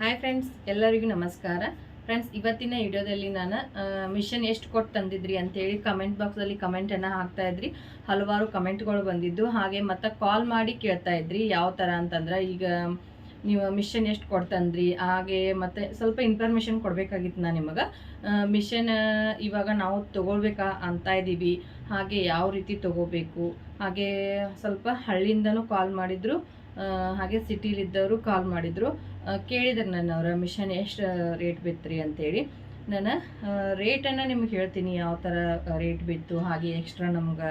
Hi friends ಎಲ್ಲರಿಗೂ ನಮಸ್ಕಾರ. Friends ಇವತ್ತಿನ ವಿಡಿಯೋದಲ್ಲಿ ನಾನು ಮಿಷನ್ ಎಷ್ಟು ಕೊಟ್ಟು ತಂದಿದ್ರಿ ಅಂತೇಳಿ ಕಮೆಂಟ್ ಬಾಕ್ಸಲ್ಲಿ ಕಮೆಂಟನ್ನು ಹಾಕ್ತಾ ಇದ್ರಿ. ಹಲವಾರು ಕಮೆಂಟ್ಗಳು ಬಂದಿದ್ದು. ಹಾಗೆ ಮತ್ತು ಕಾಲ್ ಮಾಡಿ ಕೇಳ್ತಾ ಇದ್ರಿ ಯಾವ ಥರ ಅಂತಂದ್ರೆ, ಈಗ ನೀವು ಮಿಷನ್ ಎಷ್ಟು ಕೊಡ್ತಂದ್ರಿ ಹಾಗೆ ಮತ್ತು ಸ್ವಲ್ಪ ಇನ್ಫಾರ್ಮೇಷನ್ ಕೊಡಬೇಕಾಗಿತ್ತು ನಾನು ನಿಮಗೆ. ಮಿಷನ್ ಇವಾಗ ನಾವು ತೊಗೊಳ್ಬೇಕಾ ಅಂತ ಇದ್ದೀವಿ. ಹಾಗೆ ಯಾವ ರೀತಿ ತಗೋಬೇಕು, ಹಾಗೆ ಸ್ವಲ್ಪ ಹಳ್ಳಿಯಿಂದನೂ ಕಾಲ್ ಮಾಡಿದ್ರು. ಹಾಗೆ ಸಿಟಿಲಿದ್ದವರು ಕಾಲ್ ಮಾಡಿದ್ರು. ಕೇಳಿದ್ರು ನನ್ನ ಅವರ ಮಿಷನ್ ಎಷ್ಟು ರೇಟ್ ಬಿತ್ತು ರೀ ಅಂತೇಳಿ. ನಾನು ರೇಟನ್ನು ನಿಮ್ಗೆ ಹೇಳ್ತೀನಿ, ಯಾವ ಥರ ರೇಟ್ ಬಿತ್ತು, ಹಾಗೆ ಎಕ್ಸ್ಟ್ರಾ ನಮ್ಗೆ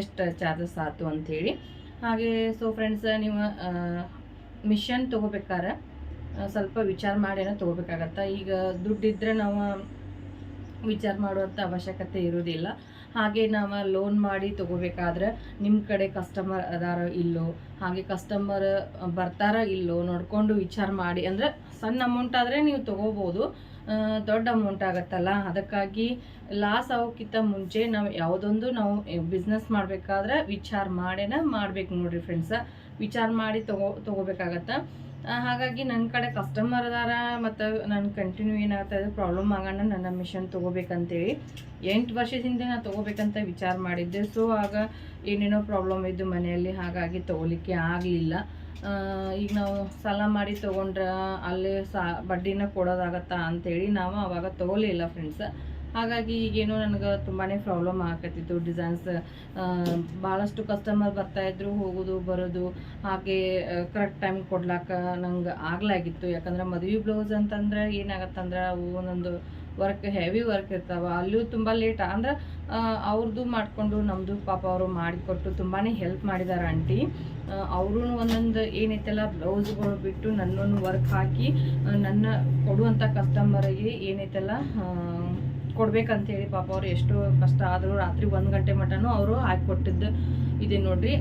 ಎಷ್ಟು ಚಾರ್ಜಸ್ ಆಯಿತು ಅಂಥೇಳಿ ಹಾಗೆ ಸೊ ಫ್ರೆಂಡ್ಸ್ ನೀವು ಮಿಷನ್ ತೊಗೋಬೇಕಾರೆ ಸ್ವಲ್ಪ ವಿಚಾರ ಮಾಡಿನ ತೊಗೋಬೇಕಾಗತ್ತೆ? ಈಗ ದುಡ್ಡಿದ್ದರೆ ನಾವು ವಿಚಾರ ಮಾಡುವಂಥ ಅವಶ್ಯಕತೆ ಇರೋದಿಲ್ಲ. ಹಾಗೆ ನಾವು ಲೋನ್ ಮಾಡಿ ತಗೋಬೇಕಾದ್ರೆ ನಿಮ್ಮ ಕಡೆ ಕಸ್ಟಮರ್ ಅದಾರ ಇಲ್ಲೋ, ಹಾಗೆ ಕಸ್ಟಮರ್ ಬರ್ತಾರ ಇಲ್ಲೋ ನೋಡಿಕೊಂಡು ವಿಚಾರ ಮಾಡಿ. ಅಂದರೆ ಸಣ್ಣ ಅಮೌಂಟ್ ಆದರೆ ನೀವು ತೊಗೋಬೋದು. ದೊಡ್ಡ ಅಮೌಂಟ್ ಆಗುತ್ತಲ್ಲ. ಅದಕ್ಕಾಗಿ ಲಾಸ್ ಆಗೋಕ್ಕಿಂತ ಮುಂಚೆ ನಾವು ಯಾವುದೊಂದು ನಾವು ಬಿಸ್ನೆಸ್ ಮಾಡಬೇಕಾದ್ರೆ ವಿಚಾರ ಮಾಡೇನ ಮಾಡ್ಬೇಕು ನೋಡಿರಿ ಫ್ರೆಂಡ್ಸ ವಿಚಾರ ಮಾಡಿ ತಗೋ, ತೊಗೋಬೇಕಾಗತ್ತೆ. ಹಾಗಾಗಿ ನನ್ನ ಕಡೆ ಕಸ್ಟಮರ್ ಅದಾರ ಮತ್ತು ನಾನು ಕಂಟಿನ್ಯೂ ಏನಾಗ್ತಾ ಇದೆ ಪ್ರಾಬ್ಲಮ್ ಆಗೋಣ, ನನ್ನ ಮಿಷನ್ ತೊಗೋಬೇಕಂತೇಳಿ ಎಂಟು ವರ್ಷದಿಂದ ನಾನು ತೊಗೋಬೇಕಂತ ವಿಚಾರ ಮಾಡಿದ್ದೆ. ಸೊ ಆಗ ಏನೇನೋ ಪ್ರಾಬ್ಲಮ್ ಇದ್ದು ಮನೆಯಲ್ಲಿ ಹಾಗಾಗಿ ತೊಗೊಲಿಕ್ಕೆ ಆಗಲಿಲ್ಲ. ಈಗ ನಾವು ಸಾಲ ಮಾಡಿ ತೊಗೊಂಡ್ರೆ ಅಲ್ಲಿ ಸಾ, ಬಡ್ಡಿನ ಕೊಡೋದಾಗತ್ತಾ ಅಂತೇಳಿ ನಾವು ಆವಾಗ ತೊಗೊಲಿಲ್ಲ ಫ್ರೆಂಡ್ಸ್ ಹಾಗಾಗಿ ಈಗೇನು ನನಗೆ ತುಂಬಾ ಪ್ರಾಬ್ಲಮ್ ಆಗತ್ತಿತ್ತು ಡಿಸೈನ್ಸ್ ಭಾಳಷ್ಟು ಕಸ್ಟಮರ್ ಬರ್ತಾಯಿದ್ರು ಹೋಗೋದು, ಬರೋದು. ಹಾಗೆ ಕರೆಕ್ಟ್ ಟೈಮ್ ಕೊಡ್ಲಾಕ ನಂಗೆ ಆಗ್ಲಾಗಿತ್ತು. ಯಾಕಂದ್ರೆ ಮದುವೆ ಬ್ಲೌಸ್ ಅಂತಂದ್ರೆ ಏನಾಗತ್ತಂದ್ರೆ ಅವು ಒಂದೊಂದು ವರ್ಕ್ ಹೆವಿ ವರ್ಕ್ ಇರ್ತಾವ. ಅಲ್ಲೂ ತುಂಬ ಲೇಟ್ ಅಂದ್ರೆ ಅವ್ರದ್ದು ಮಾಡಿಕೊಂಡು ನಮ್ಮದು ಪಾಪ ಅವರು ಮಾಡಿಕೊಟ್ಟು ತುಂಬಾ ಹೆಲ್ಪ್ ಮಾಡಿದ್ದಾರೆ ಆಂಟಿ ಅವರು ಒಂದೊಂದು ಏನೈತಲ್ಲ ಬ್ಲೌಸ್ಗಳು ಬಿಟ್ಟು ನನ್ನೊಂದು ವರ್ಕ್ ಹಾಕಿ ನನ್ನ ಕೊಡುವಂಥ ಕಸ್ಟಮರಿಗೆ ಏನೈತಲ್ಲ ಕೊಡ್ಬೇಕಂತೇಳಿ ಪಾಪ ಅವ್ರು ಎಷ್ಟು ಕಷ್ಟ ಆದರೂ ರಾತ್ರಿ ಒಂದು ಗಂಟೆ ಮಟನೂ ಅವರು ಹಾಕಿಕೊಟ್ಟಿದ್ದು ಇದೆ ನೋಡ್ರಿ.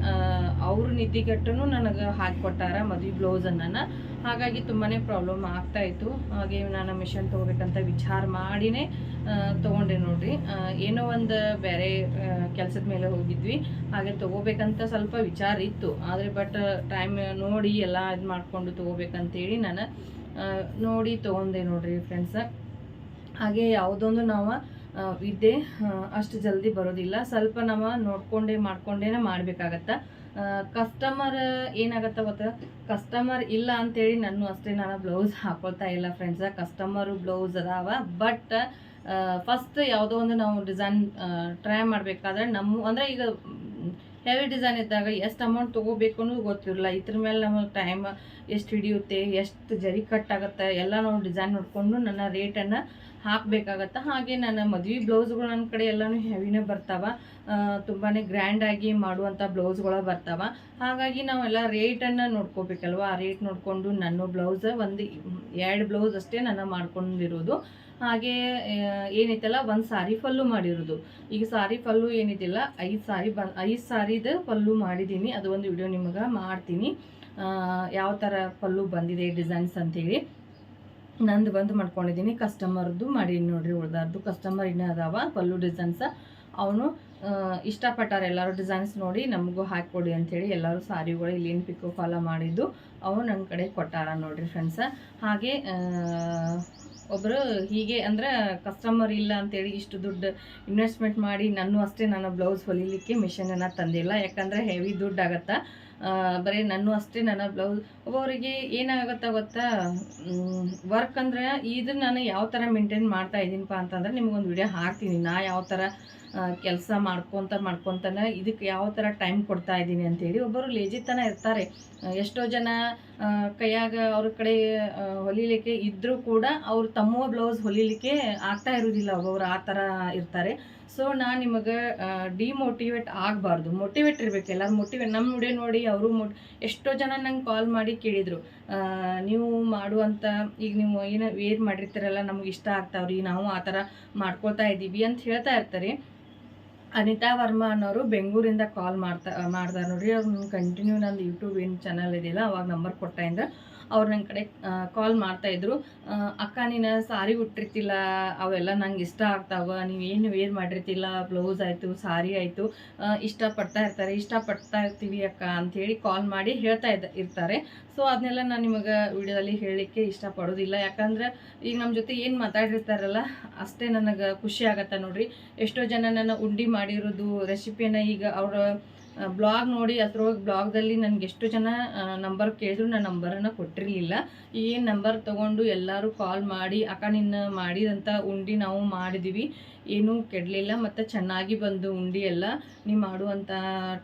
ಅವರು ನಿದ್ದಿಗೆಟ್ಟನು ನನಗೆ ಹಾಕಿಕೊಟ್ಟಾರ ಮದುವೆ ಬ್ಲೌಸನ್ನು ಹಾಗಾಗಿ ತುಂಬಾ ಪ್ರಾಬ್ಲಮ್ ಆಗ್ತಾ ಇತ್ತು. ಹಾಗೆ ನಾನು ಮಿಷನ್ ತೊಗೋಬೇಕಂತ ವಿಚಾರ ಮಾಡಿನೇ ತೊಗೊಂಡೆ ನೋಡ್ರಿ. ಏನೋ ಒಂದು ಬೇರೆ ಕೆಲಸದ ಮೇಲೆ ಹೋಗಿದ್ವಿ. ಹಾಗೆ ತೊಗೋಬೇಕಂತ ಸ್ವಲ್ಪ ವಿಚಾರ ಇತ್ತು. ಆದರೆ ಬಟ್ ಟೈಮ್ ನೋಡಿ ಎಲ್ಲ ಇದು ಮಾಡಿಕೊಂಡು ತೊಗೋಬೇಕಂತೇಳಿ ನಾನು ನೋಡಿ ತೊಗೊಂಡೆ ನೋಡ್ರಿ ಫ್ರೆಂಡ್ಸ ಹಾಗೆ ಯಾವುದೊಂದು ನಾವು ವಿದ್ಯೆ ಅಷ್ಟು ಜಲ್ದಿ ಬರೋದಿಲ್ಲ. ಸ್ವಲ್ಪ ನಾವು ನೋಡ್ಕೊಂಡೇ ಮಾಡ್ಕೊಂಡೇನೆ ಮಾಡಬೇಕಾಗತ್ತೆ. ಕಸ್ಟಮರ್ ಏನಾಗತ್ತೆ ಗೊತ್ತಾ? ಕಸ್ಟಮರ್ ಇಲ್ಲ ಅಂತೇಳಿ ನಾನು ಅಷ್ಟೇ ನಾನು ಬ್ಲೌಸ್ ಹಾಕೊಳ್ತಾ ಇಲ್ಲ ಫ್ರೆಂಡ್ಸ ಕಸ್ಟಮರು ಬ್ಲೌಸ್ ಅದಾವ. ಬಟ್ ಫಸ್ಟ್ ಯಾವುದೋ ಒಂದು ನಾವು ಡಿಸೈನ್ ಟ್ರೈ ಮಾಡಬೇಕಾದ್ರೆ ನಮ್ಮ, ಅಂದರೆ ಈಗ ಹೆವಿ ಡಿಸೈನ್ ಇದ್ದಾಗ ಎಷ್ಟು ಅಮೌಂಟ್ ತೊಗೋಬೇಕು ಅನ್ನೋದು ಗೊತ್ತಿರಲ್ಲ. ಇದ್ರ ಮೇಲೆ ನಮಗೆ ಟೈಮ್ ಎಷ್ಟು ಹಿಡಿಯುತ್ತೆ, ಎಷ್ಟು ಜರಿ ಕಟ್ ಆಗುತ್ತೆ, ಎಲ್ಲ ನಾವು ಡಿಸೈನ್ ನೋಡಿಕೊಂಡು ನನ್ನ ರೇಟನ್ನು ಹಾಕಬೇಕಾಗತ್ತೆ? ಹಾಗೆ ನನ್ನ ಮದುವೆ ಬ್ಲೌಸ್ಗಳು ನನ್ನ ಕಡೆ ಎಲ್ಲನೂ ಹೆವಿನೇ ಬರ್ತಾವೆ. ತುಂಬಾ ಗ್ರ್ಯಾಂಡಾಗಿ ಮಾಡುವಂಥ ಬ್ಲೌಸ್ಗಳು ಬರ್ತಾವೆ. ಹಾಗಾಗಿ ನಾವೆಲ್ಲ ರೇಟನ್ನು ನೋಡ್ಕೋಬೇಕಲ್ವ? ಆ ರೇಟ್ ನೋಡಿಕೊಂಡು ನನ್ನ ಬ್ಲೌಸ್ ಒಂದು ಎರಡು ಬ್ಲೌಸ್ ಅಷ್ಟೇ ನಾನು ಮಾಡ್ಕೊಂಡಿರೋದು. ಹಾಗೆ ಏನೈತಲ್ಲ ಒಂದು ಸಾರಿ ಫಲ್ಲು ಮಾಡಿರೋದು. ಈಗ ಸಾರಿ ಫಲ್ಲು ಏನಿದಿಲ್ಲ ಐದು ಸಾರಿ ಬ, ಐದು ಸಾರಿದು ಪಲ್ಲು ಮಾಡಿದ್ದೀನಿ ಅದು ಒಂದು ವಿಡಿಯೋ ನಿಮಗೆ ಮಾಡ್ತೀನಿ. ಯಾವ ಥರ ಪಲ್ಲು ಬಂದಿದೆ ಡಿಸೈನ್ಸ್ ಅಂತೇಳಿ. ನಂದು ಬಂದು ಮಾಡ್ಕೊಂಡಿದ್ದೀನಿ. ಕಸ್ಟಮರ್ದು ಮಾಡೀನಿ ನೋಡಿರಿ ಉಳ್ದಾರ್ದು ಕಸ್ಟಮರ್ ಇನ್ನೂ ಅದಾವ, ಪಲ್ಲು ಡಿಸೈನ್ಸ ಅವನು ಇಷ್ಟಪಟ್ಟಾರೆ ಎಲ್ಲರೂ ಡಿಸೈನ್ಸ್ ನೋಡಿ ನಮಗೂ ಹಾಕಿಕೊಡಿ ಅಂಥೇಳಿ ಎಲ್ಲರೂ ಸಾರಿಗಳು ಇಲ್ಲಿನ ಪಿಕೋ ಫಾಲೋ ಮಾಡಿದ್ದು. ಅವು ನನ್ನ ಕಡೆ ಕೊಟ್ಟಾರ ನೋಡಿರಿ ಫ್ರೆಂಡ್ಸ ಹಾಗೆ ಒಬ್ಬರು ಹೀಗೆ ಅಂದ್ರೆ ಕಸ್ಟಮರ್ ಇಲ್ಲ ಅಂತೇಳಿ ಇಷ್ಟು ದುಡ್ಡು ಇನ್ವೆಸ್ಟ್ಮೆಂಟ್ ಮಾಡಿ ನಾನು ಅಷ್ಟೇ ನಾನು ಬ್ಲೌಸ್ ಹೊಲಿಲಿಕ್ಕೆ ಮಿಷನನ್ನು ತಂದಿಲ್ಲ. ಯಾಕಂದರೆ ಹೆವಿ ದುಡ್ಡು ಆಗತ್ತಾ? ಬರೀ ನಾನು ಅಷ್ಟೇ ನನ್ನ ಬ್ಲೌಸ್ ಒಬ್ಬೊಬ್ಬರಿಗೆ ಏನಾಗುತ್ತೆ ಗೊತ್ತಾ? ವರ್ಕ್ ಅಂದ್ರೆ ಇದನ್ನ ನಾನು ಯಾವ ಥರ ಮೇಂಟೈನ್ ಮಾಡ್ತಾ ಇದ್ದೀನಪ್ಪ ಅಂತಂದ್ರೆ ನಿಮಗೊಂದು ವಿಡಿಯೋ ಹಾಕ್ತೀನಿ. ನಾ ಯಾವ ಥರ ಕೆಲಸ ಮಾಡ್ಕೊತ ಮಾಡ್ಕೊತಾನೆ ಇದಕ್ಕೆ ಯಾವ ಥರ ಟೈಮ್ ಕೊಡ್ತಾ ಇದ್ದೀನಿ ಅಂತೇಳಿ ಒಬ್ಬರು ಲೇಜಿತನ ಇರ್ತಾರೆ. ಎಷ್ಟೋ ಜನ ಕೈಯಾಗ ಅವ್ರ ಕಡೆ ಹೊಲಿಲಿಕ್ಕೆ ಇದ್ದರೂ ಕೂಡ ಅವ್ರು ತಮ್ಮ ಬ್ಲೌಸ್ ಹೊಲಿಲಿಕ್ಕೆ ಆಗ್ತಾ ಇರೋದಿಲ್ಲ. ಒಬ್ಬೊಬ್ರು ಆ ಥರ ಇರ್ತಾರೆ. ಸೊ ನಾನು ನಿಮಗೆ ಡಿಮೋಟಿವೇಟ್ ಆಗಬಾರ್ದು. ಮೋಟಿವೇಟ್ ಇರಬೇಕು. ಎಲ್ಲರೂ ಮೋಟಿವೇಟ್ ನಮ್ಮ ವಿಡಿಯೋ ನೋಡಿ ಅವರು ಮೋಟ್ ಎಷ್ಟೋ ಜನ ನಂಗೆ ಕಾಲ್ ಮಾಡಿ ಕೇಳಿದರು. ನೀವು ಮಾಡುವಂಥ ಈಗ ನೀವು ಏನು ವೇರ್ ಮಾಡಿರ್ತೀರಲ್ಲ, ನಮ್ಗೆ ಇಷ್ಟ ಆಗ್ತಾವ್ರಿ. ನಾವು ಆ ಥರ ಮಾಡ್ಕೊಳ್ತಾ ಇದ್ದೀವಿ ಅಂತ ಹೇಳ್ತಾ ಇರ್ತಾರೆ. ಅನಿತಾ ವರ್ಮಾ ಅನ್ನೋರು ಬೆಂಗಳೂರಿಂದ ಕಾಲ್ ಮಾಡ್ತಾ ಮಾಡ್ತಾರೆ ನೋಡ್ರಿ. ಅವ್ರು ಕಂಟಿನ್ಯೂ ನಂದು ಯೂಟ್ಯೂಬ್ ಏನು ಚಾನಲ್ ಇದೆಯಲ್ಲ, ಅವಾಗ ನಂಬರ್ ಕೊಟ್ಟಿಂದ ಅವ್ರು ನನ್ನ ಕಡೆ ಕಾಲ್ ಮಾಡ್ತಾಯಿದ್ರು ಅಕ್ಕ, ನೀನು ಸಾರಿ ಉಟ್ಟಿರ್ತಿಲ್ಲ, ಅವೆಲ್ಲ ನಂಗೆ ಇಷ್ಟ ಆಗ್ತಾವ ನೀವೇನು ವೇರ್ ಮಾಡಿರ್ತಿಲ್ಲ ಬ್ಲೌಸ್ ಆಯಿತು, ಸಾರಿ ಆಯಿತು ಇಷ್ಟಪಡ್ತಾ ಇರ್ತಾರೆ, ಇಷ್ಟಪಡ್ತಾ ಇರ್ತೀವಿ ಅಕ್ಕ ಅಂಥೇಳಿ ಕಾಲ್ ಮಾಡಿ ಹೇಳ್ತಾ ಇದ್ದ ಇರ್ತಾರೆ. ಸೊ ಅದನ್ನೆಲ್ಲ ನಾನು ನಿಮಗೆ ವಿಡಿಯೋದಲ್ಲಿ ಹೇಳಲಿಕ್ಕೆ ಇಷ್ಟಪಡೋದಿಲ್ಲ. ಯಾಕಂದ್ರೆ ಈಗ ನಮ್ಮ ಜೊತೆ ಏನು ಮಾತಾಡಿರ್ತಾರಲ್ಲ, ಅಷ್ಟೇ ನನಗೆ ಖುಷಿ ಆಗತ್ತೆ ನೋಡಿರಿ. ಎಷ್ಟೋ ಜನ ನನ್ನ ಉಂಡಿ ಮಾಡಿರೋದು ರೆಸಿಪಿಯನ್ನು ಈಗ ಅವರ ಬ್ಲಾಗ್ ನೋಡಿ ಅದ್ರೊಳಗೆ ಬ್ಲಾಗ್ದಲ್ಲಿ ನನಗೆ ಎಷ್ಟು ಜನ ನಂಬರ್ ಕೇಳಿದ್ರು, ನಾನು ನಂಬರನ್ನು ಕೊಟ್ಟಿರಲಿಲ್ಲ. ಈ ನಂಬರ್ ತೊಗೊಂಡು ಎಲ್ಲರೂ ಕಾಲ್ ಮಾಡಿ, ಅಕ್ಕ, ನಿನ್ನ ಮಾಡಿದಂಥ ಉಂಡಿ ನಾವು ಮಾಡಿದ್ದೀವಿ ಏನೂ ಕೆಡಲಿಲ್ಲ, ಮತ್ತು ಚೆನ್ನಾಗಿ ಬಂದು ಉಂಡಿ ಎಲ್ಲ ನೀವು ಮಾಡುವಂಥ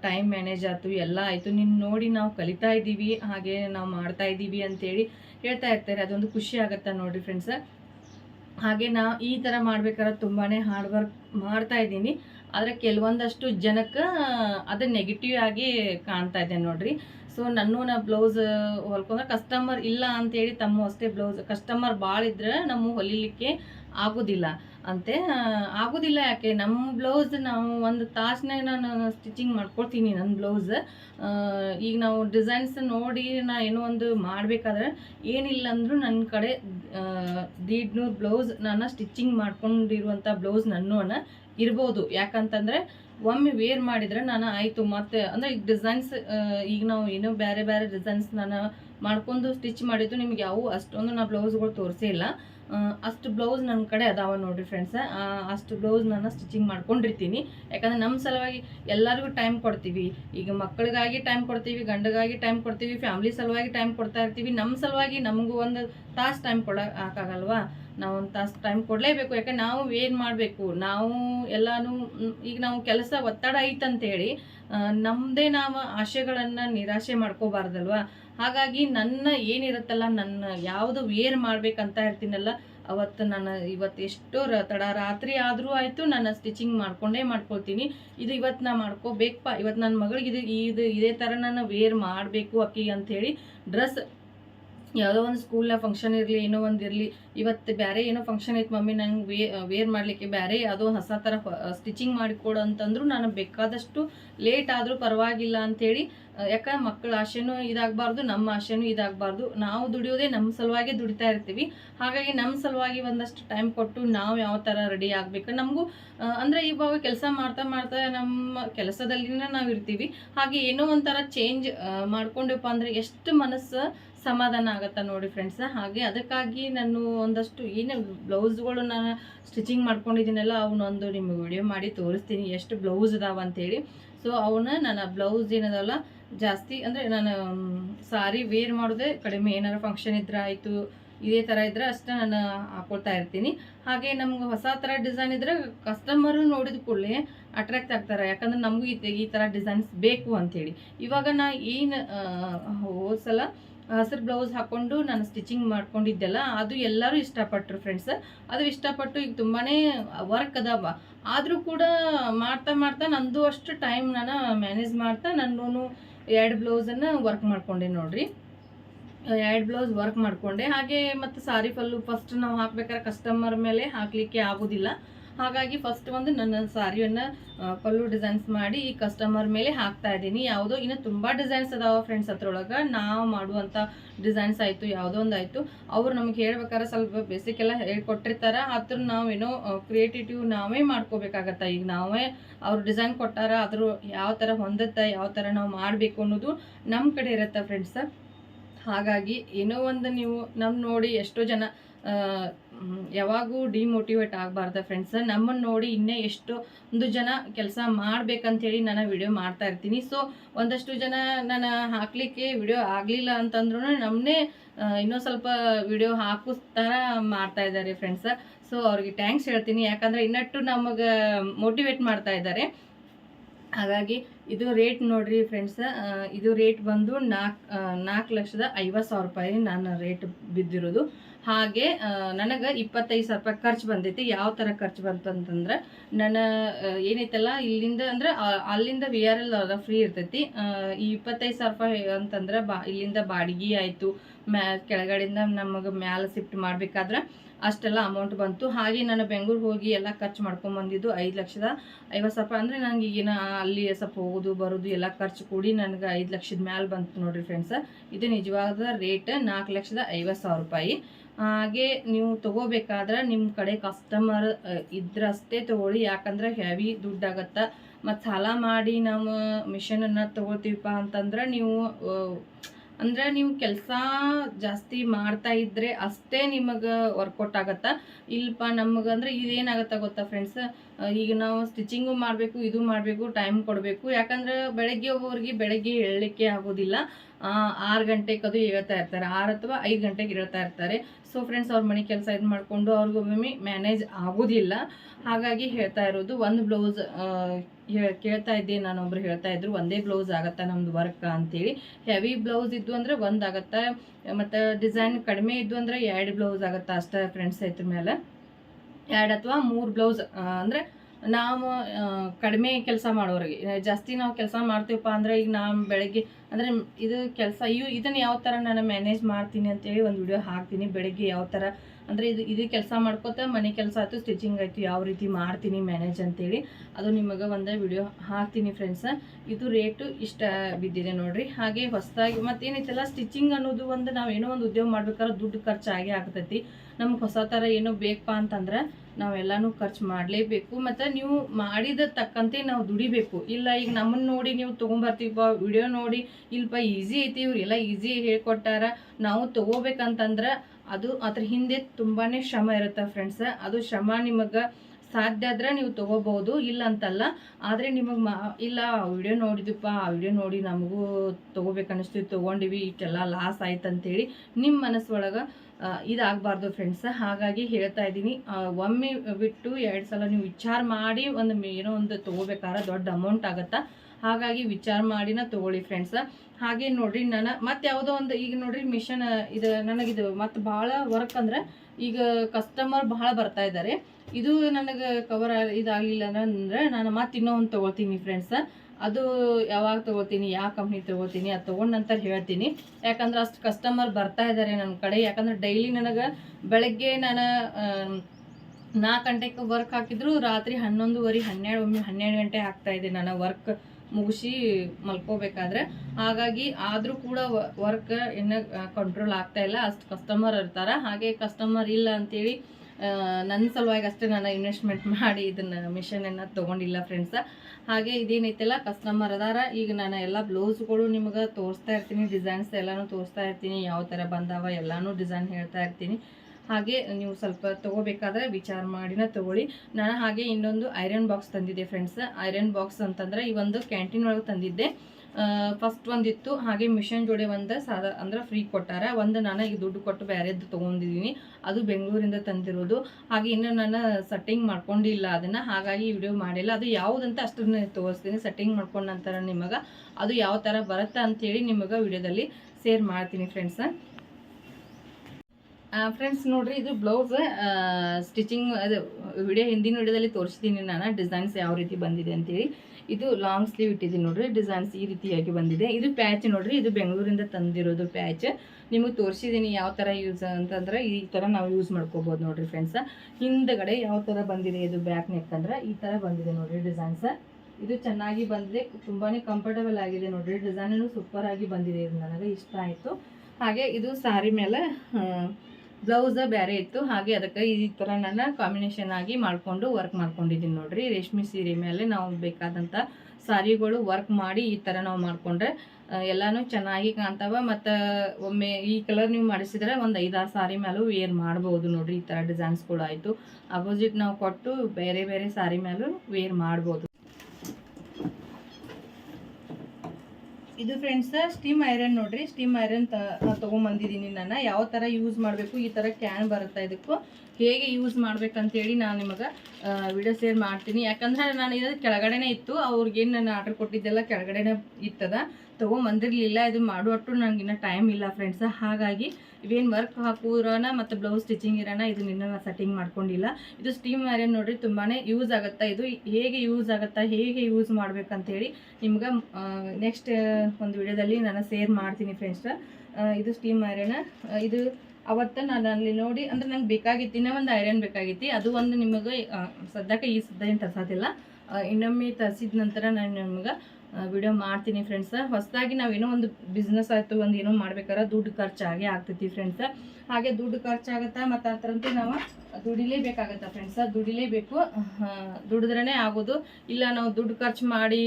ಟೈಮ್ ಮ್ಯಾನೇಜ್ ಆಯಿತು, ಎಲ್ಲ ಆಯಿತು. ನಿನ್ನ ನೋಡಿ ನಾವು ಕಲಿತಾ ಇದ್ದೀವಿ, ಹಾಗೆ ನಾವು ಮಾಡ್ತಾ ಇದ್ದೀವಿ ಅಂತೇಳಿ ಹೇಳ್ತಾ ಇರ್ತಾರೆ. ಅದೊಂದು ಖುಷಿ ಆಗುತ್ತೆ ನೋಡಿರಿ ಫ್ರೆಂಡ್ಸ ಹಾಗೆ ನಾ ಈ ಥರ ಮಾಡ್ಬೇಕಾದ್ರೆ ತುಂಬಾ ಹಾರ್ಡ್ ವರ್ಕ್ ಮಾಡ್ತಾ ಇದ್ದೀನಿ. ಆದರೆ ಕೆಲವೊಂದಷ್ಟು ಜನಕ್ಕೆ ಅದು ನೆಗೆಟಿವ್ ಆಗಿ ಕಾಣ್ತಾ ಇದೆ ನೋಡ್ರಿ. ಸೊ ನನ್ನ ನಾ ಬ್ಲೌಸ್ ಹೊಲ್ಕೊಂಡ್ರೆ ಕಸ್ಟಮರ್ ಇಲ್ಲ ಅಂತೇಳಿ ತಮ್ಮ ಅಷ್ಟೇ ಬ್ಲೌಸ್ ಕಸ್ಟಮರ್ ಭಾಳ ಇದ್ರೆ ನಮ್ಮ ಹೊಲಿಲಿಕ್ಕೆ ಆಗೋದಿಲ್ಲ. ಅಂತೆ ಆಗೋದಿಲ್ಲ ಯಾಕೆ? ನಮ್ಮ ಬ್ಲೌಸ್ ನಾವು ಒಂದು ತಾಸ್ನಾಗ ನಾನು ಸ್ಟಿಚಿಂಗ್ ಮಾಡ್ಕೊಳ್ತೀನಿ ನನ್ನ ಬ್ಲೌಸ್ ಈಗ ನಾವು ಡಿಸೈನ್ಸ್ ನೋಡಿ ನಾ ಏನೋ ಒಂದು ಮಾಡಬೇಕಾದ್ರೆ ಏನಿಲ್ಲ ಅಂದರೂ ನನ್ನ ಕಡೆ ದೀಡ್ನೂರು ಬ್ಲೌಸ್ ನಾನು ಸ್ಟಿಚಿಂಗ್ ಮಾಡ್ಕೊಂಡಿರುವಂಥ ಬ್ಲೌಸ್ ನನ್ನೂ ಇರ್ಬೋದು. ಯಾಕಂತಂದರೆ ಒಮ್ಮೆ ವೇರ್ ಮಾಡಿದರೆ ನಾನು ಆಯಿತು. ಮತ್ತೆ ಅಂದರೆ ಈಗ ಡಿಸೈನ್ಸ್ ಈಗ ನಾವು ಏನು ಬೇರೆ ಬೇರೆ ಡಿಸೈನ್ಸ್ ನಾನು ಮಾಡ್ಕೊಂಡು ಸ್ಟಿಚ್ ಮಾಡಿದ್ದು ನಿಮ್ಗೆ ಯಾವ ಅಷ್ಟೊಂದು ನಾ ಬ್ಲೌಸ್ಗಳು ತೋರಿಸೇ ಇಲ್ಲ. ಆ, ಅಷ್ಟು ಬ್ಲೌಸ್ ನನ್ನ ಕಡೆ ಅದಾವ ನೋಡಿರಿ ಫ್ರೆಂಡ್ಸ್ ಅಷ್ಟು ಬ್ಲೌಸ್ ನಾನು ಸ್ಟಿಚಿಂಗ್ ಮಾಡ್ಕೊಂಡಿರ್ತೀನಿ. ಯಾಕಂದ್ರೆ ನಮ್ಮ ಸಲುವಾಗಿ ಎಲ್ಲರಿಗೂ ಟೈಮ್ ಕೊಡ್ತೀವಿ. ಈಗ ಮಕ್ಕಳಿಗಾಗಿ ಟೈಮ್ ಕೊಡ್ತೀವಿ ಗಂಡಗಾಗಿ ಟೈಮ್ ಕೊಡ್ತೀವಿ ಫ್ಯಾಮ್ಲಿ ಸಲುವಾಗಿ ಟೈಮ್ ಕೊಡ್ತಾ ಇರ್ತೀವಿ. ನಮ್ಮ ಸಲುವಾಗಿ ನಮಗೂ ಒಂದು ತಾಸು ಟೈಮ್ ಕೊಡೋಕ್ಕಾಗಲ್ವಾ ನಾವು ಒಂದು ತಾಸು ಟೈಮ್ ಕೊಡಲೇಬೇಕು. ಯಾಕೆ ನಾವು ಏನು ಮಾಡಬೇಕು? ನಾವು ಎಲ್ಲಾನು, ಈಗ ನಾವು ಕೆಲಸ ಒತ್ತಡ ಐತಂತೇಳಿ ನಮ್ಮದೇ ನಾವು ಆಶೆಗಳನ್ನು ನಿರಾಶೆ ಮಾಡ್ಕೋಬಾರ್ದಲ್ವ? ಹಾಗಾಗಿ ನನ್ನ ಏನಿರುತ್ತಲ್ಲ, ನನ್ನ ಯಾವುದು ವೇರ್ ಮಾಡ್ಬೇಕಂತ ಇರ್ತೀನಲ್ಲ ಅವತ್ತು ನಾನು ಇವತ್ತು ಎಷ್ಟೋ ತಡ ರಾತ್ರಿ ಆದರೂ ಆಯಿತು ನಾನು ಸ್ಟಿಚಿಂಗ್ ಮಾಡ್ಕೊಂಡೇ ಮಾಡ್ಕೊಳ್ತೀನಿ. ಇದು ಇವತ್ತು ನಾ ಮಾಡ್ಕೋಬೇಕಪ್ಪ. ಇವತ್ತು ನನ್ನ ಮಗಳಿಗೆ ಇದು ಇದು, ಇದೇ ಥರ ನಾನು ವೇರ್ ಮಾಡಬೇಕು ಅಕ್ಕಿಗೆ ಅಂಥೇಳಿ ಡ್ರೆಸ್ ಯಾವುದೋ ಒಂದು ಸ್ಕೂಲ್ನ ಫಂಕ್ಷನ್ ಇರಲಿ, ಏನೋ ಒಂದು ಇರಲಿ, ಇವತ್ತು ಬೇರೆ ಏನೋ ಫಂಕ್ಷನ್ ಐತೆ ಮಮ್ಮಿ, ನಂಗೆ ವೇ ವೇರ್ ಮಾಡಲಿಕ್ಕೆ ಬೇರೆ ಯಾವುದೋ ಹೊಸ ಥರ ಸ್ಟಿಚಿಂಗ್ ಮಾಡಿಕೊಡು ಅಂತಂದ್ರು ನಾನು ಬೇಕಾದಷ್ಟು ಲೇಟ್ ಆದರೂ ಪರವಾಗಿಲ್ಲ ಅಂಥೇಳಿ ಯಾಕಂದ್ರೆ ಮಕ್ಕಳ ಆಸೆನೂ ಇದಾಗಬಾರ್ದು, ನಮ್ಮ ಆಸೆನೂ ಇದಾಗಬಾರ್ದು. ನಾವು ದುಡಿಯೋದೇ ನಮ್ಮ ಸಲುವಾಗಿ ದುಡಿತಾ ಇರ್ತೀವಿ. ಹಾಗಾಗಿ ನಮ್ಮ ಸಲುವಾಗಿ ಒಂದಷ್ಟು ಟೈಮ್ ಕೊಟ್ಟು ನಾವು ಯಾವ ಥರ ರೆಡಿ ಆಗಬೇಕು? ನಮಗೂ ಅಂದರೆ ಇವಾಗ ಕೆಲಸ ಮಾಡ್ತಾ ಮಾಡ್ತಾ ನಮ್ಮ ಕೆಲಸದಲ್ಲಿನೇ ನಾವು ಇರ್ತೀವಿ. ಹಾಗೆ ಏನೋ ಒಂಥರ ಚೇಂಜ್ ಮಾಡ್ಕೊಂಡಪ್ಪ ಅಂದರೆ ಎಷ್ಟು ಮನಸ್ಸು ಸಮಾಧಾನ ಆಗತ್ತ ನೋಡಿ ಫ್ರೆಂಡ್ಸ್ ಹಾಗೆ ಅದಕ್ಕಾಗಿ ನಾನು ಒಂದಷ್ಟು ಏನು ಬ್ಲೌಸ್ಗಳು ನಾನು ಸ್ಟಿಚಿಂಗ್ ಮಾಡ್ಕೊಂಡಿದ್ದೀನಲ್ಲ, ಅವನೊಂದು ನಿಮಗೆ ವಿಡಿಯೋ ಮಾಡಿ ತೋರಿಸ್ತೀನಿ ಎಷ್ಟು ಬ್ಲೌಸ್ ಇದಾವೆ ಅಂತೇಳಿ. ಸೊ ಅವನ್ನ ನಾನು ಬ್ಲೌಸ್ ಏನದಲ್ಲ, ಜಾಸ್ತಿ ಅಂದರೆ ನಾನು ಸಾರಿ ವೇರ್ ಮಾಡೋದೇ ಕಡಿಮೆ. ಏನಾರು ಫಂಕ್ಷನ್ ಇದ್ರೆ ಆಯಿತು, ಇದೇ ಥರ ಇದ್ರೆ ಅಷ್ಟೇ ನಾನು ಹಾಕೊಳ್ತಾ ಇರ್ತೀನಿ. ಹಾಗೆ ನಮ್ಗೆ ಹೊಸ ಥರ ಡಿಸೈನ್ ಇದ್ರೆ ಕಸ್ಟಮರು ನೋಡಿದ ಕೂಡಲೇ ಅಟ್ರಾಕ್ಟ್ ಆಗ್ತಾರೆ. ಯಾಕಂದ್ರೆ ನಮಗೂ ಈ ಈ ಥರ ಡಿಸೈನ್ಸ್ ಬೇಕು ಅಂಥೇಳಿ ಇವಾಗ ನಾ ಏನು ಹೋದ್ಸಲ ಹಸಿರು ಬ್ಲೌಸ್ ಹಾಕ್ಕೊಂಡು ನಾನು ಸ್ಟಿಚಿಂಗ್ ಮಾಡ್ಕೊಂಡಿದ್ದೆಲ್ಲ, ಅದು ಎಲ್ಲರೂ ಇಷ್ಟಪಟ್ಟರು ಫ್ರೆಂಡ್ಸ್ ಅದು ಇಷ್ಟಪಟ್ಟು ಈಗ ತುಂಬಾ ವರ್ಕ್ ಅದಾವ ಆದರೂ ಕೂಡ ಮಾಡ್ತಾ ಮಾಡ್ತಾ ನಂದು ಅಷ್ಟು ಟೈಮ್ ನಾನು ಮ್ಯಾನೇಜ್ ಮಾಡ್ತಾ ನಾನು ಎರಡು ಬ್ಲೌಸನ್ನು ವರ್ಕ್ ಮಾಡ್ಕೊಂಡೆ ನೋಡಿರಿ. ಎರಡು ಬ್ಲೌಸ್ ವರ್ಕ್ ಮಾಡಿಕೊಂಡೆ. ಹಾಗೆ ಮತ್ತು ಸಾರಿ ಫಲ್ಲು ಫಸ್ಟ್ ನಾವು ಹಾಕ್ಬೇಕಾದ್ರೆ ಕಸ್ಟಮರ್ ಮೇಲೆ ಹಾಕಲಿಕ್ಕೆ ಆಗೋದಿಲ್ಲ. ಹಾಗಾಗಿ ಫಸ್ಟ್ ಒಂದು ನನ್ನ ಸಾರಿಯನ್ನು ಪಲ್ಲು ಡಿಸೈನ್ಸ್ ಮಾಡಿ ಈ ಕಸ್ಟಮರ್ ಮೇಲೆ ಹಾಕ್ತಾ ಇದ್ದೀನಿ. ಯಾವುದೋ ಇನ್ನು ತುಂಬ ಡಿಸೈನ್ಸ್ ಅದಾವ ಫ್ರೆಂಡ್ಸ್ ಅದ್ರೊಳಗೆ ನಾವು ಮಾಡುವಂಥ ಡಿಸೈನ್ಸ್ ಆಯಿತು, ಯಾವುದೋ ಒಂದು ಆಯಿತು. ಅವ್ರು ನಮಗೆ ಹೇಳ್ಬೇಕಾದ್ರೆ ಸ್ವಲ್ಪ ಬೇಸಿಕ್ ಎಲ್ಲ ಹೇಳ್ಕೊಟ್ಟಿರ್ತಾರೆ. ಅದ್ರ ನಾವೇನೋ ಕ್ರಿಯೇಟಿವ್ ನಾವೇ ಮಾಡ್ಕೋಬೇಕಾಗತ್ತೆ? ಈಗ ನಾವೇ ಅವ್ರು ಡಿಸೈನ್ ಕೊಟ್ಟಾರ ಅದ್ರ ಯಾವ ಥರ ಹೊಂದುತ್ತೆ, ಯಾವ ಥರ ನಾವು ಮಾಡಬೇಕು ಅನ್ನೋದು ನಮ್ಮ ಕಡೆ ಇರುತ್ತೆ ಫ್ರೆಂಡ್ಸ್ ಹಾಗಾಗಿ ಏನೋ ಒಂದು ನೀವು ನಮ್ಮ ನೋಡಿ ಎಷ್ಟೋ ಜನ ಯಾವಾಗೂ ಡಿಮೋಟಿವೇಟ್ ಆಗಬಾರ್ದ ಫ್ರೆಂಡ್ಸ್ ನಮ್ಮನ್ನು ನೋಡಿ ಇನ್ನೇ ಎಷ್ಟು ಒಂದು ಜನ ಕೆಲಸ ಮಾಡ್ಬೇಕಂತೇಳಿ ನಾನು ವಿಡಿಯೋ ಮಾಡ್ತಾ ಇರ್ತೀನಿ. ಸೊ ಒಂದಷ್ಟು ಜನ ನಾನು ಹಾಕಲಿಕ್ಕೆ ವಿಡಿಯೋ ಆಗಲಿಲ್ಲ ಅಂತಂದ್ರೂ ನಮ್ಮನ್ನೇ ಇನ್ನೂ ಸ್ವಲ್ಪ ವಿಡಿಯೋ ಹಾಕೋ ಥರ ಮಾಡ್ತಾ ಇದ್ದಾರೆ ಫ್ರೆಂಡ್ಸ್ ಸೊ ಅವ್ರಿಗೆ ಥ್ಯಾಂಕ್ಸ್ ಹೇಳ್ತೀನಿ. ಯಾಕಂದರೆ ಇನ್ನಟ್ಟು ನಮಗೆ ಮೋಟಿವೇಟ್ ಮಾಡ್ತಾ ಇದ್ದಾರೆ. ಹಾಗಾಗಿ ಇದು ರೇಟ್ ನೋಡ್ರಿ ಫ್ರೆಂಡ್ಸ್ ಇದು ರೇಟ್ ಬಂದು ನಾಲ್ಕು ನಾಲ್ಕು ಲಕ್ಷದ ಐವತ್ತು ಸಾವಿರ ರೂಪಾಯಿ ನಾನು ರೇಟ್ ಬಿದ್ದಿರೋದು. ಹಾಗೆ ನನಗೆ ಇಪ್ಪತ್ತೈದು ಸಾವಿರ ರೂಪಾಯಿ ಖರ್ಚು ಬಂದೈತಿ. ಯಾವ ಥರ ಖರ್ಚು ಬಂತು ಅಂತಂದ್ರೆ ನನ್ನ ಏನೈತಲ್ಲ, ಇಲ್ಲಿಂದ ಅಂದ್ರೆ ಅಲ್ಲಿಂದ ವಿ ಆರ್ ಎಲ್ ಫ್ರೀ ಇರ್ತೈತಿ. ಈ ಇಪ್ಪತ್ತೈದು ಸಾವಿರ ರೂಪಾಯಿ ಅಂತಂದ್ರೆ, ಬಾ, ಇಲ್ಲಿಂದ ಬಾಡಿಗೆ ಆಯಿತು. ಮ್ಯಾ, ಕೆಳಗಡೆಯಿಂದ ನಮಗೆ ಮ್ಯಾಲೆ ಶಿಫ್ಟ್ ಮಾಡಬೇಕಾದ್ರೆ ಅಷ್ಟೆಲ್ಲ ಅಮೌಂಟ್ ಬಂತು. ಹಾಗೆ ನಾನು ಬೆಂಗಳೂರು ಹೋಗಿ ಎಲ್ಲ ಖರ್ಚು ಮಾಡ್ಕೊಂಬಂದಿದ್ದು ಐದು ಲಕ್ಷದ ಐವತ್ತು ಸಾವಿರ ರೂಪಾಯಿ. ಅಂದರೆ ನನಗೆ ಈಗಿನ ಅಲ್ಲಿ ಸ್ವಲ್ಪ ಹೋಗೋದು, ಬರೋದು ಎಲ್ಲ ಖರ್ಚು ಕೂಡಿ ನನಗೆ ಐದು ಲಕ್ಷದ ಮ್ಯಾಲೆ ಬಂತು ನೋಡಿರಿ ಫ್ರೆಂಡ್ಸ್ ಇದು ನಿಜವಾದ ರೇಟ್ ನಾಲ್ಕು ಲಕ್ಷದ ಐವತ್ತು ಸಾವಿರ ರೂಪಾಯಿ. ಹಾಗೆ ನೀವು ತಗೋಬೇಕಾದ್ರೆ ನಿಮ್ಮ ಕಡೆ ಕಸ್ಟಮರ್ ಇದ್ರಷ್ಟೇ ತಗೊಳ್ಳಿ. ಯಾಕಂದ್ರೆ ಹೆವಿ ದುಡ್ಡಾಗತ್ತ. ಮತ್ತು ಸಾಲ ಮಾಡಿ ನಾವು ಮಿಷನನ್ನು ತೊಗೊಳ್ತೀವಪ್ಪ ಅಂತಂದ್ರೆ ನೀವು ಅಂದರೆ ನೀವು ಕೆಲಸ ಜಾಸ್ತಿ ಮಾಡ್ತಾ ಇದ್ರೆ ಅಷ್ಟೇ ನಿಮಗೆ ವರ್ಕೌಟ್ ಆಗತ್ತ. ಇಲ್ಲಪ್ಪ ನಮಗಂದ್ರೆ ಇದೇನಾಗತ್ತ ಗೊತ್ತಾ ಫ್ರೆಂಡ್ಸ್ ಈಗ ನಾವು ಸ್ಟಿಚಿಂಗು ಮಾಡಬೇಕು, ಇದು ಮಾಡಬೇಕು ಟೈಮ್ ಕೊಡಬೇಕು. ಯಾಕಂದ್ರೆ ಬೆಳಗ್ಗೆ ಒಬ್ಬೊಬ್ರಿಗೆ ಬೆಳಗ್ಗೆ ಹೇಳಲಿಕ್ಕೆ ಆಗೋದಿಲ್ಲ. ಆರು ಗಂಟೆಗೆ ಅದು ಹೇಳ್ತಾ ಇರ್ತಾರೆ. ಆರು ಅಥವಾ ಐದು ಗಂಟೆಗೆ ಹೇಳ್ತಾ ಇರ್ತಾರೆ. ಸೊ ಫ್ರೆಂಡ್ಸ್ ಅವ್ರ ಮನೆ ಕೆಲಸ ಇದು ಮಾಡಿಕೊಂಡು ಅವ್ರಿಗೊಮ್ಮೆ ಮ್ಯಾನೇಜ್ ಆಗೋದಿಲ್ಲ. ಹಾಗಾಗಿ ಹೇಳ್ತಾ ಇರೋದು ಒಂದು ಬ್ಲೌಸ್ ಕೇಳ್ತಾ ಇದ್ದೆ ನಾನೊಬ್ರು ಹೇಳ್ತಾ ಇದ್ರು, ಒಂದೇ ಬ್ಲೌಸ್ ಆಗತ್ತಾ ನಮ್ದು ವರ್ಕ್ ಅಂತೇಳಿ. ಹೆವಿ ಬ್ಲೌಸ್ ಇದ್ದು ಅಂದ್ರೆ ಒಂದು ಆಗತ್ತಾ, ಮತ್ತು ಡಿಸೈನ್ ಕಡಿಮೆ ಇದ್ದು ಅಂದ್ರೆ ಎರಡು ಬ್ಲೌಸ್ ಆಗತ್ತಾ ಅಷ್ಟೇ ಫ್ರೆಂಡ್ಸ್ ಇದ್ರ ಮೇಲೆ. ಎರಡು ಅಥವಾ ಮೂರು ಬ್ಲೌಸ್ ಅಂದರೆ ನಾವು ಕಡಿಮೆ ಕೆಲಸ ಮಾಡೋರಿಗೆ. ಜಾಸ್ತಿ ನಾವು ಕೆಲಸ ಮಾಡ್ತೀವಪ್ಪ ಅಂದ್ರೆ ಈಗ ನಾನು ಬೆಳಗ್ಗೆ, ಅಂದರೆ ಇದು ಕೆಲಸ, ಇವು ಇದನ್ನು ಯಾವ ಥರ ನಾನು ಮ್ಯಾನೇಜ್ ಮಾಡ್ತೀನಿ ಅಂತೇಳಿ ಒಂದು ವಿಡಿಯೋ ಹಾಕ್ತೀನಿ. ಬೆಳಗ್ಗೆ ಯಾವ ಥರ ಅಂದರೆ ಇದು ಇದು ಕೆಲಸ ಮಾಡ್ಕೋತ ಮನೆ ಕೆಲಸ ಆಯಿತು ಸ್ಟಿಚಿಂಗ್ ಆಯಿತು, ಯಾವ ರೀತಿ ಮಾಡ್ತೀನಿ ಮ್ಯಾನೇಜ್ ಅಂತೇಳಿ. ಅದು ನಿಮಗೆ ಒಂದು ವಿಡಿಯೋ ಹಾಕ್ತೀನಿ ಫ್ರೆಂಡ್ಸ ಇದು ರೇಟು ಇಷ್ಟ ಬಿದ್ದಿದೆ ನೋಡಿರಿ. ಹಾಗೆ ಹೊಸದಾಗಿ, ಮತ್ತೇನೈತಲ್ಲ ಸ್ಟಿಚಿಂಗ್ ಅನ್ನೋದು ಒಂದು ನಾವು ಏನೋ ಒಂದು ಉದ್ಯೋಗ ಮಾಡ್ಬೇಕಾದ್ರೆ ದುಡ್ಡು ಖರ್ಚಾಗಿ ಆಗೇ ಆಗ್ತೈತಿ. ನಮ್ಗೆ ಹೊಸ ಥರ ಏನೋ ಬೇಕಪ್ಪ ಅಂತಂದ್ರೆ ನಾವೆಲ್ಲಾನು ಖರ್ಚು ಮಾಡಲೇಬೇಕು, ಮತ್ತು ನೀವು ಮಾಡಿದ ತಕ್ಕಂತೆ ನಾವು ದುಡಿಬೇಕು. ಇಲ್ಲ, ಈಗ ನಮ್ಮನ್ನು ನೋಡಿ ನೀವು ತೊಗೊಂಬರ್ತೀವಪ್ಪ ವಿಡಿಯೋ ನೋಡಿ ಇಲ್ಲಪ್ಪ ಈಸಿ ಐತಿ, ಇವ್ರೆಲ್ಲ ಈಸಿ ಹೇಳ್ಕೊಟ್ಟಾರ. ನಾವು ತೊಗೋಬೇಕಂತಂದ್ರೆ ಅದು ಅದ್ರ ಹಿಂದೆ ತುಂಬಾ ಶ್ರಮ ಇರುತ್ತೆ ಫ್ರೆಂಡ್ಸ್ ಅದು ಶ್ರಮ ನಿಮಗೆ ಸಾಧ್ಯ ಆದ್ರೆ ನೀವು ತೊಗೋಬೋದು ಇಲ್ಲ ಅಂತಲ್ಲ ಆದರೆ ನಿಮಗೆ ಮಾ, ಇಲ್ಲ, ಆ ವಿಡಿಯೋ ನೋಡಿದಪ್ಪ ಆ ವಿಡಿಯೋ ನೋಡಿ ನಮಗೂ ತೊಗೋಬೇಕನ್ನಿಸ್ತೀವಿ ತೊಗೊಂಡಿವಿ ಇಷ್ಟೆಲ್ಲ ಲಾಸ್ ಆಯ್ತು ಅಂತೇಳಿ ನಿಮ್ಮ ಮನಸ್ಸೊಳಗೆ ಇದಾಗಬಾರ್ದು ಫ್ರೆಂಡ್ಸ್ ಹಾಗಾಗಿ ಹೇಳ್ತಾ ಇದ್ದೀನಿ ಒಮ್ಮೆ ಬಿಟ್ಟು ಎರಡು ಸಲ ನೀವು ವಿಚಾರ ಮಾಡಿ ಒಂದು ಏನೋ ಒಂದು ತೊಗೋಬೇಕಾದ್ರೆ ದೊಡ್ಡ ಅಮೌಂಟ್ ಆಗುತ್ತಾ? ಹಾಗಾಗಿ ವಿಚಾರ ಮಾಡಿನ ತೊಗೊಳ್ಳಿ ಫ್ರೆಂಡ್ಸ್ ಹಾಗೆ ನೋಡ್ರಿ ನಾನು ಮತ್ತೆ ಯಾವುದೋ ಒಂದು, ಈಗ ನೋಡ್ರಿ ಮಿಷನ್ ಇದು ನನಗಿದು ಮತ್ತು ಭಾಳ ವರ್ಕ್ ಅಂದ್ರೆ ಈಗ ಕಸ್ಟಮರ್ ಭಾಳ ಬರ್ತಾ ಇದ್ದಾರೆ. ಇದು ನನಗೆ ಕವರ್ ಇದಾಗಲಿಲ್ಲ ಅಂದ್ರೆ ನಾನು ಮತ್ತೆ ಇನ್ನೂ ಒಂದು ತೊಗೊಳ್ತೀನಿ ಫ್ರೆಂಡ್ಸ್ ಅದು ಯಾವಾಗ ತೊಗೋತೀನಿ, ಯಾವ ಕಂಪ್ನಿ ತೊಗೋತೀನಿ ಅದು ತೊಗೊಂಡು ನಂತರ ಹೇಳ್ತೀನಿ. ಯಾಕಂದ್ರೆ ಅಷ್ಟು ಕಸ್ಟಮರ್ ಬರ್ತಾ ಇದ್ದಾರೆ ನನ್ನ ಕಡೆ. ಯಾಕಂದ್ರೆ ಡೈಲಿ ನನಗೆ ಬೆಳಗ್ಗೆ ನಾನು ನಾಲ್ಕು ಗಂಟೆಗೆ ವರ್ಕ್ ಹಾಕಿದ್ರು, ರಾತ್ರಿ ಹನ್ನೊಂದುವರೆ, ಹನ್ನೆರಡು, ಒಮ್ಮೆ ಹನ್ನೆರಡು ಗಂಟೆ ಆಗ್ತಾ ಇದೆ ನಾನು ವರ್ಕ್ ಮುಗಿಸಿ ಮಲ್ಕೋಬೇಕಾದ್ರೆ. ಹಾಗಾಗಿ ಆದರೂ ಕೂಡ ವರ್ಕ್ ಇನ್ನು ಕಂಟ್ರೋಲ್ ಆಗ್ತಾ ಇಲ್ಲ. ಅಷ್ಟು ಕಸ್ಟಮರ್ ಇರ್ತಾರೆ. ಹಾಗೆ ಕಸ್ಟಮರ್ ಇಲ್ಲ ಅಂತೇಳಿ ನನ್ನ ಸಲುವಾಗಿ ಅಷ್ಟೇ ನಾನು ಇನ್ವೆಸ್ಟ್ಮೆಂಟ್ ಮಾಡಿ ಇದನ್ನು ಮಿಷನನ್ನು ತೊಗೊಂಡಿಲ್ಲ ಫ್ರೆಂಡ್ಸ ಹಾಗೆ ಇದೇನೈತೆಲ್ಲ ಕಸ್ಟಮರ್ ಅದಾರ. ಈಗ ನಾನು ಎಲ್ಲ ಬ್ಲೌಸ್ಗಳು ನಿಮಗೆ ತೋರಿಸ್ತಾ ಇರ್ತೀನಿ ಡಿಸೈನ್ಸ್ ಎಲ್ಲನೂ ತೋರಿಸ್ತಾ ಇರ್ತೀನಿ. ಯಾವ ಥರ ಬಂದಾವ ಎಲ್ಲನೂ ಡಿಸೈನ್ ಹೇಳ್ತಾ ಇರ್ತೀನಿ. ಹಾಗೆ ನೀವು ಸ್ವಲ್ಪ ತೊಗೋಬೇಕಾದ್ರೆ ವಿಚಾರ ಮಾಡಿನ ತೊಗೊಳ್ಳಿ. ನಾನು ಹಾಗೆ ಇನ್ನೊಂದು ಐರನ್ ಬಾಕ್ಸ್ ತಂದಿದ್ದೆ ಫ್ರೆಂಡ್ಸ್ ಐರನ್ ಬಾಕ್ಸ್ ಅಂತಂದ್ರೆ ಈ ಒಂದು ಕ್ಯಾಂಟೀನ್ ಒಳಗೆ ತಂದಿದ್ದೆ. ಫಸ್ಟ್ ಒಂದಿತ್ತು, ಹಾಗೆ ಮಿಷನ್ ಜೋಡಿ ಒಂದು ಸಾದಾ, ಅಂದ್ರೆ ಫ್ರೀ ಕೊಟ್ಟಾರ. ಒಂದು ನಾನು ಈಗ ದುಡ್ಡು ಕೊಟ್ಟು ಬೇರೆದ್ದು ತೊಗೊಂಡಿದ್ದೀನಿ ಅದು ಬೆಂಗಳೂರಿಂದ ತಂದಿರೋದು. ಹಾಗೆ ಇನ್ನು ನಾನು ಸೆಟ್ಟಿಂಗ್ ಮಾಡ್ಕೊಂಡಿಲ್ಲ ಅದನ್ನು. ಹಾಗಾಗಿ ವಿಡಿಯೋ ಮಾಡಿಲ್ಲ. ಅದು ಯಾವುದಂತ ಅಷ್ಟನ್ನು ತೋರಿಸ್ತೀನಿ. ಸೆಟ್ಟಿಂಗ್ ಮಾಡ್ಕೊಂಡ ನಂತರ ನಿಮಗೆ ಅದು ಯಾವ ಥರ ಬರುತ್ತೆ ಅಂಥೇಳಿ ನಿಮಗೆ ವಿಡಿಯೋದಲ್ಲಿ ಶೇರ್ ಮಾಡ್ತೀನಿ ಫ್ರೆಂಡ್ಸ್ ಫ್ರೆಂಡ್ಸ್ ನೋಡಿರಿ, ಇದು ಬ್ಲೌಸ್ ಸ್ಟಿಚಿಂಗ್ ಅದು ವಿಡಿಯೋ ಹಿಂದಿನ ವಿಡಿಯೋದಲ್ಲಿ ತೋರಿಸ್ತೀನಿ ನಾನು. ಡಿಸೈನ್ಸ್ ಯಾವ ರೀತಿ ಬಂದಿದೆ ಅಂತೇಳಿ. ಇದು ಲಾಂಗ್ ಸ್ಲೀವ್ ಇಟ್ಟಿದ್ದೀನಿ ನೋಡ್ರಿ ಡಿಸೈನ್ಸ್ ಈ ರೀತಿಯಾಗಿ ಬಂದಿದೆ. ಇದು ಪ್ಯಾಚ್ ನೋಡ್ರಿ, ಇದು ಬೆಂಗಳೂರಿಂದ ತಂದಿರೋದು ಪ್ಯಾಚ್ ನಿಮಗೆ ತೋರಿಸಿದ್ದೀನಿ ಯಾವ ಥರ ಯೂಸ್ ಅಂತಂದ್ರೆ ಈ ಥರ ನಾವು ಯೂಸ್ ಮಾಡ್ಕೋಬೋದು ನೋಡ್ರಿ ಫ್ರೆಂಡ್ಸ್ ಹಿಂದಗಡೆ ಯಾವ ಥರ ಬಂದಿದೆ, ಇದು ಬ್ಯಾಕ್ ನೆಕ್ ಅಂದ್ರೆ ಈ ಥರ ಬಂದಿದೆ ನೋಡ್ರಿ ಡಿಸೈನ್ಸ್ ಇದು ಚೆನ್ನಾಗಿ ಬಂದಿದೆ ತುಂಬಾ ಕಂಫರ್ಟಬಲ್ ಆಗಿದೆ ನೋಡ್ರಿ. ಡಿಸೈನ್ ಸೂಪರ್ ಆಗಿ ಬಂದಿದೆ ಇದು, ನನಗೆ ಇಷ್ಟ ಆಯಿತು. ಹಾಗೆ ಇದು ಸಾರಿ ಮೇಲೆ ಬ್ಲೌಸ್ ಬೇರೆ ಇತ್ತು. ಹಾಗೆ ಅದಕ್ಕೆ ಈ ಥರ ನನ್ನ ಕಾಂಬಿನೇಷನ್ ಆಗಿ ಮಾಡಿಕೊಂಡು ವರ್ಕ್ ಮಾಡ್ಕೊಂಡಿದ್ದೀನಿ ನೋಡ್ರಿ. ರೇಷ್ಮೆ ಸೀರೆ ಮೇಲೆ ನಾವು ಬೇಕಾದಂಥ ಸಾರಿಗಳು ವರ್ಕ್ ಮಾಡಿ ಈ ಥರ ನಾವು ಮಾಡಿಕೊಂಡ್ರೆ ಎಲ್ಲನೂ ಚೆನ್ನಾಗಿ ಕಾಣ್ತಾವ. ಮತ್ತು ಒಮ್ಮೆ ಈ ಕಲರ್ ನೀವು ಮಾಡಿಸಿದ್ರೆ ಒಂದು ಐದಾರು ಸಾರಿ ಮೇಲೂ ವೇರ್ ಮಾಡ್ಬೋದು ನೋಡ್ರಿ. ಈ ಥರ ಡಿಸೈನ್ಸ್ಗಳು ಆಯಿತು. ಅಪೋಸಿಟ್ ನಾವು ಕೊಟ್ಟು ಬೇರೆ ಬೇರೆ ಸಾರಿ ಮೇಲೂ ವೇರ್ ಮಾಡ್ಬೋದು. ಇದು ಫ್ರೆಂಡ್ಸ್ ಸ್ಟೀಮ್ ಐರನ್ ನೋಡ್ರಿ. ಸ್ಟೀಮ್ ಐರನ್ ತೊಗೊಂಬಂದಿದ್ದೀನಿ ನಾನು. ಯಾವ ಥರ ಯೂಸ್ ಮಾಡಬೇಕು, ಈ ಥರ ಕ್ಯಾನ್ ಬರುತ್ತೆ ಇದಕ್ಕೂ. ಹೇಗೆ ಯೂಸ್ ಮಾಡ್ಬೇಕಂತೇಳಿ ನಾನು ನಿಮಗೆ ವಿಡಿಯೋ ಶೇರ್ ಮಾಡ್ತೀನಿ. ಯಾಕಂದ್ರೆ ನಾನು ಇದು ಕೆಳಗಡೆನೇ ಇತ್ತು. ಅವ್ರಿಗೇನು ನಾನು ಆರ್ಡರ್ ಕೊಟ್ಟಿದ್ದೆಲ್ಲ ಕೆಳಗಡೆನೇ ಇತ್ತದ. ತೊಗೊಂಬಂದಿರಲಿಲ್ಲ. ಇದು ಮಾಡುವಟ್ಟು ನನಗಿನ್ನ ಟೈಮ್ ಇಲ್ಲ ಫ್ರೆಂಡ್ಸ್ ಹಾಗಾಗಿ ಇವೇನು ವರ್ಕ್ ಹಾಕುರೋಣ ಮತ್ತು ಬ್ಲೌಸ್ ಸ್ಟಿಚಿಂಗ್ ಇರೋಣ ಇದು ನಿನ್ನ ನಾನು ಸೆಟ್ಟಿಂಗ್ ಮಾಡ್ಕೊಂಡಿಲ್ಲ. ಇದು ಸ್ಟೀಮ್ ಮ್ಯಾರಿಯನ್ ನೋಡ್ರಿ ತುಂಬಾ ಯೂಸ್ ಆಗುತ್ತೆ. ಇದು ಹೇಗೆ ಯೂಸ್ ಆಗುತ್ತೆ, ಹೇಗೆ ಯೂಸ್ ಮಾಡ್ಬೇಕಂತೇಳಿ ನಿಮ್ಗೆ ನೆಕ್ಸ್ಟ್ ಒಂದು ವಿಡಿಯೋದಲ್ಲಿ ನಾನು ಶೇರ್ ಮಾಡ್ತೀನಿ ಫ್ರೆಂಡ್ಸ್ ಇದು ಸ್ಟೀಮ್ ಐರನ್ ಇದು ಅವತ್ತು ನಾನು ಅಲ್ಲಿ ನೋಡಿ, ಅಂದ್ರೆ ನಂಗೆ ಬೇಕಾಗಿತ್ತು, ಇನ್ನೂ ಒಂದು ಐರನ್ ಬೇಕಾಗಿತ್ತು. ಅದು ಒಂದು ನಿಮಗೆ ಸದ್ಯಕ್ಕೆ ಈ ಸದ್ಯ ಏನು ತರ್ಸೋದಿಲ್ಲ ಇನ್ನೊಮ್ಮೆ ತರಿಸಿದ ನಂತರ ನಾನು ನಿಮ್ಗೆ ವಿಡಿಯೋ ಮಾಡ್ತೀನಿ ಫ್ರೆಂಡ್ಸ್ ಹೊಸದಾಗಿ ನಾವೇನೋ ಒಂದು ಬಿಸ್ನೆಸ್ ಆಯಿತು, ಒಂದು ಏನೋ ಮಾಡ್ಬೇಕಾದ್ರೆ ದುಡ್ಡು ಖರ್ಚಾಗೆ ಆಗ್ತೈತಿ ಫ್ರೆಂಡ್ಸ್ ಹಾಗೆ ದುಡ್ಡು ಖರ್ಚಾಗುತ್ತೆ, ಮತ್ತು ಅದರಂತೂ ನಾವು ದುಡಿಲೇಬೇಕಾಗತ್ತೆ ಫ್ರೆಂಡ್ಸ್ ದುಡಿಲೇಬೇಕು. ದುಡಿದ್ರೇ ಆಗೋದು. ಇಲ್ಲ ನಾವು ದುಡ್ಡು ಖರ್ಚು ಮಾಡಿ,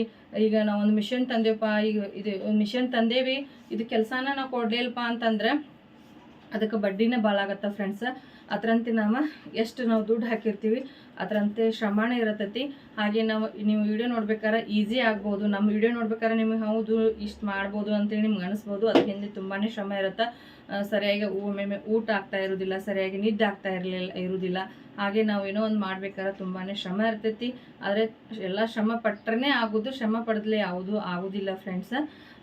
ಈಗ ನಾವು ಒಂದು ಮಿಷನ್ ತಂದೇವಪ್ಪ, ಈಗ ಇದು ಮಿಷನ್ ತಂದೇವಿ, ಇದು ಕೆಲಸನ ನಾವು ಕೊಡಲಿಲ್ಲಪ್ಪ ಅಂತಂದ್ರೆ ಅದಕ್ಕೆ ಬಡ್ಡಿನೇ ಭಾಳ ಆಗತ್ತೆ ಫ್ರೆಂಡ್ಸ್ ಅದರಂತೆ ನಾವು ಎಷ್ಟು ನಾವು ದುಡ್ಡು ಹಾಕಿರ್ತೀವಿ, ಅದರಂತೆ ಶ್ರಮನೇ ಇರತೈತಿ. ಹಾಗೆ ನಾವು ನೀವು ವಿಡಿಯೋ ನೋಡ್ಬೇಕಾರೆ ಈಸಿ ಆಗ್ಬೋದು. ನಮ್ಮ ವಿಡಿಯೋ ನೋಡ್ಬೇಕಾದ್ರೆ ನಿಮಗೆ ಹೌದು, ಇಷ್ಟು ಮಾಡ್ಬೋದು ಅಂತೇಳಿ ನಿಮ್ಗೆ ಅನಿಸ್ಬೋದು. ಅದಕ್ಕೆ ಹಿಂದೆ ತುಂಬಾ ಶ್ರಮ ಇರುತ್ತೆ. ಸರಿಯಾಗಿ ಒಮ್ಮೆಮ್ಮೆ ಊಟ ಆಗ್ತಾ ಇರೋದಿಲ್ಲ, ಸರಿಯಾಗಿ ನಿದ್ದೆ ಆಗ್ತಾ ಇರಲಿಲ್ಲ, ಇರೋದಿಲ್ಲ. ಹಾಗೆ ನಾವು ಏನೋ ಒಂದು ಮಾಡ್ಬೇಕಾದ್ರೆ ತುಂಬಾ ಶ್ರಮ ಇರ್ತೈತಿ. ಆದರೆ ಎಲ್ಲ ಶ್ರಮ ಪಟ್ಟರೆ ಆಗೋದು, ಶ್ರಮ ಪಡೆದಲೇ ಯಾವುದು ಆಗೋದಿಲ್ಲ ಫ್ರೆಂಡ್ಸ್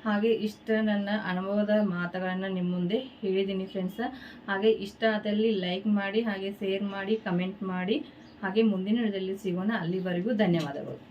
ಹಾಗೆ ಇಷ್ಟ ನನ್ನ ಅನುಭವದ ಮಾತುಗಳನ್ನು ನಿಮ್ಮ ಮುಂದೆ ಹೇಳಿದ್ದೀನಿ ಫ್ರೆಂಡ್ಸ್ ಹಾಗೆ ಇಷ್ಟ ಆದಲ್ಲಿ ಲೈಕ್ ಮಾಡಿ, ಹಾಗೆ ಶೇರ್ ಮಾಡಿ ಕಮೆಂಟ್ ಮಾಡಿ, ಹಾಗೆ ಮುಂದಿನ ವಿಡಿಯೋದಲ್ಲಿ ಸಿಗೋಣ. ಅಲ್ಲಿವರೆಗೂ ಧನ್ಯವಾದಗಳು.